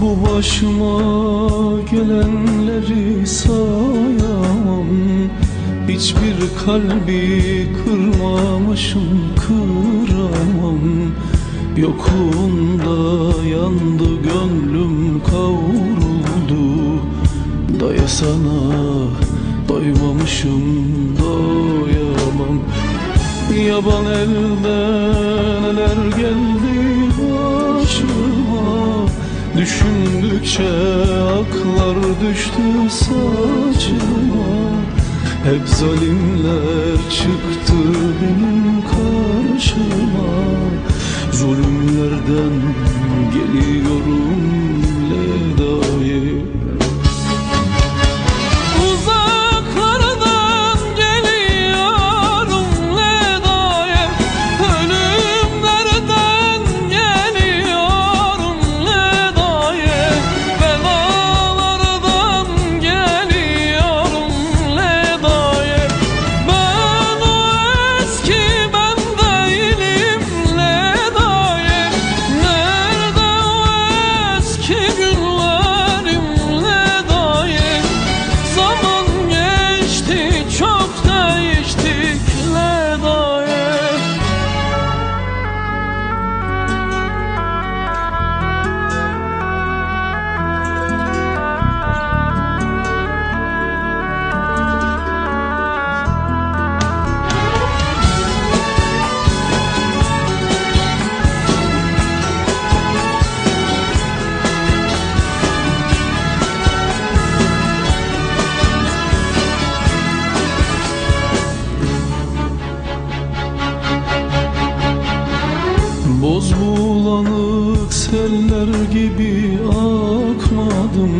Başıma gelenleri sayamam. Hiçbir kalbi kırmamışım kıramam. Yokluğunda yandı gönlüm kavruldu. Daya sana doymamışım doyamam. Yaban elde neler geldi Düşündükçe aklar düştü saçıma. Hep zalimler çıktı benim karşıma. Zulümlerden geliyorum seller gibi akmadım.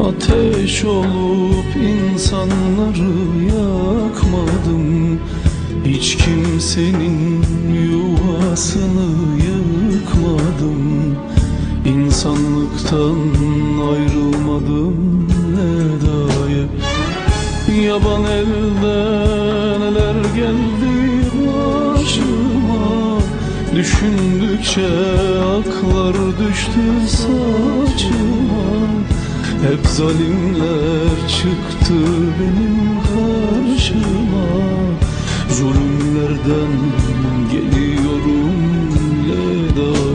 Ateş olup insanları yakmadım. Hiç kimsenin yuvasını yıkmadım. İnsanlıktan ayrılmadım ne dair Yaban elde neler geldi Düşündükçe aklar düştü saçıma. Hep zalimler çıktı benim karşıma. Zulümlerden geliyorum ledayı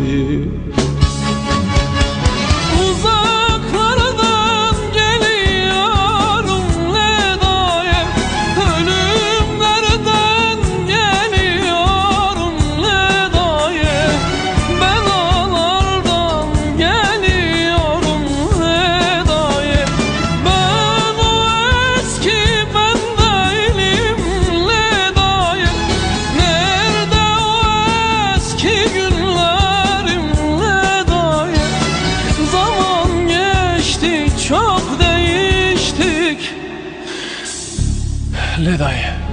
çok değiştik. Ledayı